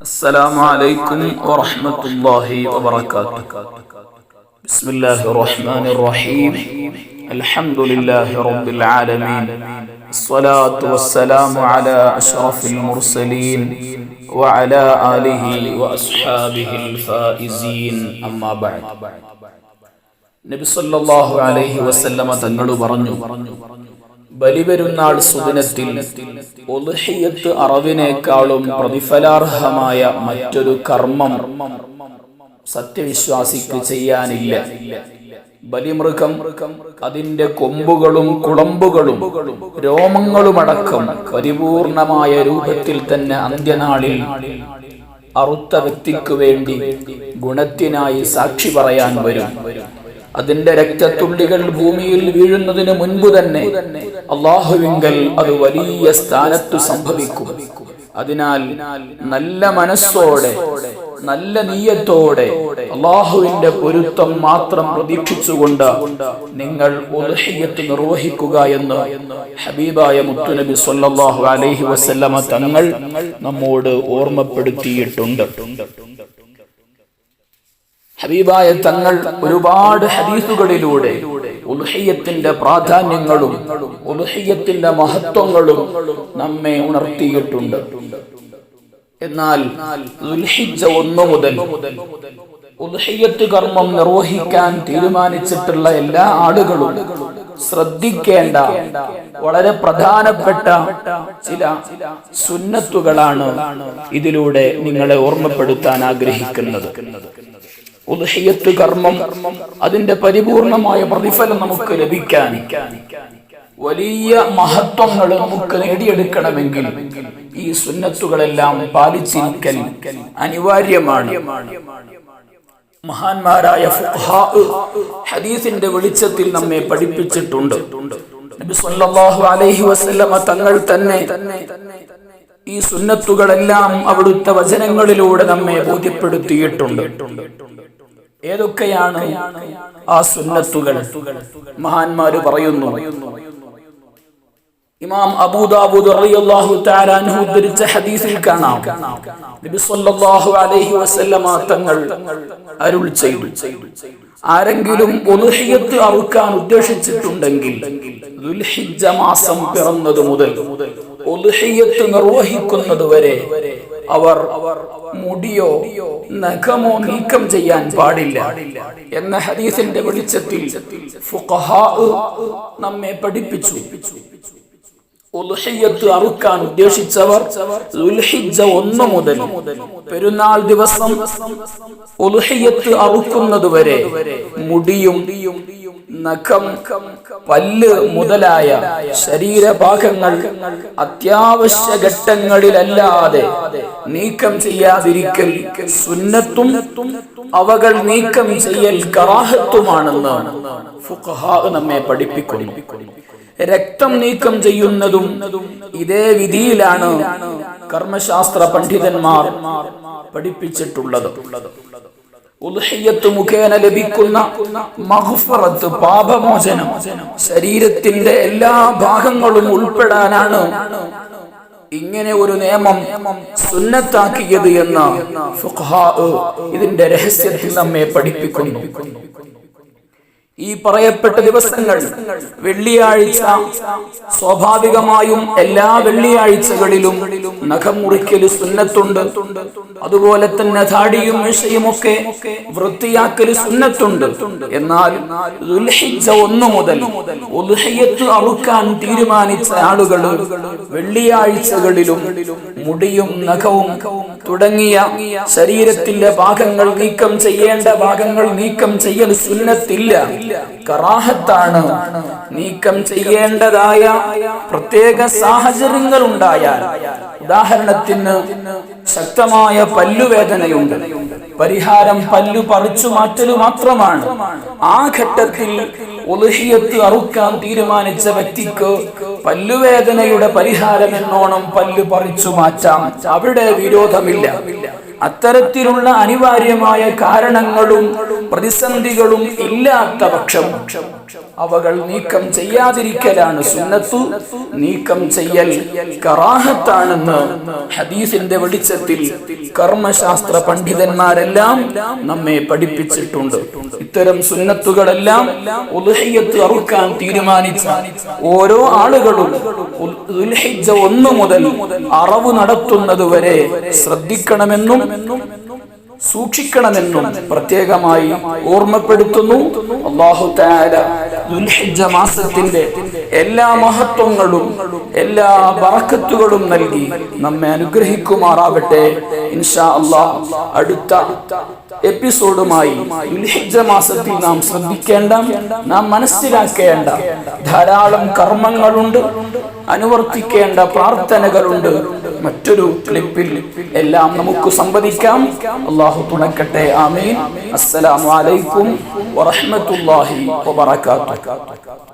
السلام عليكم ورحمة الله وبركاته بسم الله الرحمن الرحيم الحمد لله رب العالمين الصلاة والسلام على أشرف المرسلين وعلى آله وأصحابه الفائزين أما بعد നബി സല്ലല്ലാഹു അലൈഹി വസല്ലമ തങ്ങൾ പറഞ്ഞു ബലിപെരുന്നാൾ സുദിനത്തിൽ ഒലുഹിയത്ത് അറവിനേക്കാളും പ്രതിഫലാർഹമായ മറ്റൊരു കർമ്മം സത്യവിശ്വാസിക്ക് ചെയ്യാനില്ല. ബലിമൃഗം അതിന്റെ കൊമ്പുകളും കുളമ്പുകളും രോമങ്ങളുമടക്കം പരിപൂർണമായ രൂപത്തിൽ തന്നെ അന്ത്യനാളിൽ അറുത്ത വ്യക്തിക്ക് വേണ്ടി ഗുണത്തിനായി സാക്ഷി പറയാൻ വരും. അതിന്റെ രക്തത്തുള്ളികൾ ഭൂമിയിൽ വീഴുന്നതിന് മുൻപ് തന്നെ അള്ളാഹുവിങ്കൽ അത് വലിയ സ്ഥാനത്തു സംഭവിക്കും. അതിനാൽ നല്ല മനസ്സോടെ നല്ല നീയത്തോടെ അള്ളാഹുവിന്റെ പൊരുത്തം മാത്രം പ്രതീക്ഷിച്ചുകൊണ്ട് നിങ്ങൾ നിർവഹിക്കുക എന്ന് ഹബീബായ മുത്തുനബി സല്ലാഹു അലൈഹി വസല്ലമ തങ്ങൾ നമ്മോട് ഓർമ്മപ്പെടുത്തിയിട്ടുണ്ട്. ഹബീബായ തങ്ങൾ ഒരുപാട് ഹദീസുകളിലൂടെ ഉൽഹയ്യത്തിന്റെ പ്രാധാന്യങ്ങളും ഉൽഹയ്യത്തിന്റെ മഹത്വങ്ങളും നമ്മെ ഉണർത്തിയിട്ടുണ്ട്. എന്നാൽ ദുൽഹിജ്ജ ഒന്നു മുതൽ ഉൽഹയ്യത്ത് കർമ്മം നിർവഹിക്കാൻ തീരുമാനിച്ചിട്ടുള്ള എല്ലാ ആളുകളും ശ്രദ്ധിക്കേണ്ട വളരെ പ്രധാനപ്പെട്ട ചില സുന്നത്തുകളാണ് ഇതിലൂടെ നിങ്ങളെ ഓർമ്മപ്പെടുത്താൻ ആഗ്രഹിക്കുന്നത്. ഉദഹയത്ത് കർമ്മം. അതിന്റെ പരിപൂർണമായ പ്രതിഫലം നമുക്ക് ലഭിക്കാൻ വലിയ മഹത്വങ്ങൾ നമുക്ക് നേടിയെടുക്കണമെങ്കിൽ ഈ സുന്നത്തുകളെല്ലാം പാലിച്ചിരിക്കൽ അനിവാര്യമാണ്. മഹാന്മാരായ ഹദീസിന്റെ വെളിച്ചത്തിൽ നമ്മെ പഠിപ്പിച്ചിട്ടുണ്ട്. നബി അലൈഹി വസല്ലമ തങ്ങൾ തന്നെ ഈ സുന്നത്തുകളെല്ലാം അവിടുത്തെ വചനങ്ങളിലൂടെ നമ്മെ ബോധ്യപ്പെടുത്തിയിട്ടുണ്ട്. ഏതൊക്കെയാണ് ആ സുന്നത്തുകൾ? മഹാന്മാര് പറയുന്നു. ഇമാം അബൂദാബൂദ് റളിയല്ലാഹു തആല അൻഹു ഉദ്ധരിച്ച ഹദീസിൽ കാണാം. നബി സല്ലല്ലാഹു അലൈഹി വസല്ലമ തങ്ങൾ അരുൾ ചെയ്തു. ആരെങ്കിലും ഉൽഹിയത്ത് അറുക്കാൻ ഉദ്ദേശിച്ചിട്ടുണ്ടെങ്കിൽ ദുൽഹിജ്ജ മാസം പിറന്നത് മുതൽ ഉൽഹിയത്ത് നിർവഹിക്കുന്നത് വരെ അവർ മുടിയോ നഖമോ നീക്കം ചെയ്യാൻ പാടില്ല. എന്ന ഹദീസിന്റെ വെളിച്ചത്തിൽ നമ്മെ പഠിപ്പിച്ചു. ഉൽഹിയത്ത് അറുക്കാൻ ഉദ്ദേശിച്ചവർ ഉൽഹിജ്ജ ഒന്ന് മുതൽ പെരുന്നാൾ ദിവസം ഉൽഹിയത്ത് അറുക്കുന്നത് വരെ മുടിയും നഖം പല്ല് മുതലായ ശരീരഭാഗങ്ങൾ അത്യാവശ്യ ഘട്ടങ്ങളിലല്ലാതെ നീക്കം ചെയ്യാതിരിക്കൽ സുന്നത്തും അവകൾ നീക്കം ചെയ്യൽ കറാഹത്തുമാണെന്ന് നമ്മെ പഠിപ്പിക്കുന്നു. രക്തം നീക്കം ചെയ്യുന്നതും ഇതേ വിധിയിലാണ് കർമ്മശാസ്ത്ര പണ്ഡിതന്മാർ പഠിപ്പിച്ചിട്ടുള്ളത്. ഉൽഹിയത്ത് മുഖേന ലഭിക്കുന്ന മഹ്ഫറത്ത് പാപമോചനം ശരീരത്തിന്റെ എല്ലാ ഭാഗങ്ങളും ഉൾപ്പെടാനാണ് ഇങ്ങനെ ഒരു നിയമം സുന്നത്താക്കിയത് എന്ന് ഇതിന്റെ രഹസ്യത്തിൽ നമ്മെ പഠിപ്പിക്കുന്നു. ഈ പറയപ്പെട്ട ദിവസങ്ങൾ വെള്ളിയാഴ്ച സ്വാഭാവികമായും എല്ലാ വെള്ളിയാഴ്ചകളിലും നഖം മുറിക്കൽ സുന്നത്തുണ്ട്. അതുപോലെ തന്നെ താടിയും മിഷയും ഒക്കെ വൃത്തിയാക്കൽ സുന്നത്തുണ്ട്. എന്നാൽ ഒന്നു മുതൽ അറുക്കാൻ തീരുമാനിച്ച ആളുകൾ വെള്ളിയാഴ്ചകളിലും മുടിയും നഖവും തുടങ്ങിയ ശരീരത്തിന്റെ ഭാഗങ്ങൾ നീക്കം ചെയ്യേണ്ട ഭാഗങ്ങൾ നീക്കം ചെയ്യൽ സുന്നത്തില്ല. കറാഹത്താണ്. നീക്കം ചെയ്യേണ്ടതായ പ്രത്യേക സാഹചര്യങ്ങൾ ഉണ്ടായാൽ ഉദാഹരണത്തിന് ശക്തമായ പല്ലുവേദനയുണ്ട്. പരിഹാരം പല്ലു പറിച്ചു മാറ്റലു മാത്രമാണ്. ആ ഘട്ടത്തിൽ ഒലുഹിയത്ത് അറുക്കാൻ തീരുമാനിച്ച വ്യക്തിക്ക് പല്ലുവേദനയുടെ പരിഹാരം എന്നോണം പല്ലു പറിച്ചു മാറ്റാം. അവിടെ വിരോധമില്ല. അത്തരത്തിലുള്ള അനിവാര്യമായ കാരണങ്ങളും പ്രതിസന്ധികളും ഇല്ലാത്ത പക്ഷം അവകൾ നീക്കം ചെയ്യാതിരിക്കലാണ് സുന്നത്തു നീക്കം ചെയ്യൽ കറാഹത്താണെന്ന് ഹദീസിന്റെ വെളിച്ചത്തിൽ കർമ്മശാസ്ത്ര പണ്ഡിതന്മാരെല്ലാം നമ്മെ പഠിപ്പിച്ചിട്ടുണ്ട്. ഇത്തരം സുന്നത്തുകളെല്ലാം ഉൽഹയ്യത്ത് അറുക്കാൻ തീരുമാനിച്ച ഓരോ ആളുകളും ഒന്ന് മുതൽ അറവ് നടത്തുന്നത് വരെ ശ്രദ്ധിക്കണമെന്നും സൂക്ഷിക്കണമെന്നും പ്രത്യേകമായി ഓർമ്മപ്പെടുത്തുന്നു. അള്ളാഹു മാസത്തിന്റെ എല്ലാ മഹത്വങ്ങളും എല്ലാ ബറക്കത്തുകളും നൽകി നമ്മെ അനുഗ്രഹിക്കുമാറാകട്ടെ. ഇൻഷാ അള്ളാഹ് അടുത്ത എപ്പിസോഡുമായി ദുൽഹിജ്ജ മാസത്തിൽ നാം ശ്രദ്ധിക്കേണ്ട നാം മനസ്സിലാക്കേണ്ട ധാരാളം കർമ്മങ്ങളുണ്ട് അനുവർത്തിക്കേണ്ട പ്രാർത്ഥനകളുണ്ട്. മറ്റൊരു ക്ലിപ്പിൽ എല്ലാം നമുക്ക് സംവദിക്കാം. അള്ളാഹു തുണക്കട്ടെ. ആമീൻ. അസ്സലാമു അലൈക്കും വറഹ്മത്തുള്ളാഹി വബറകാതുഹു.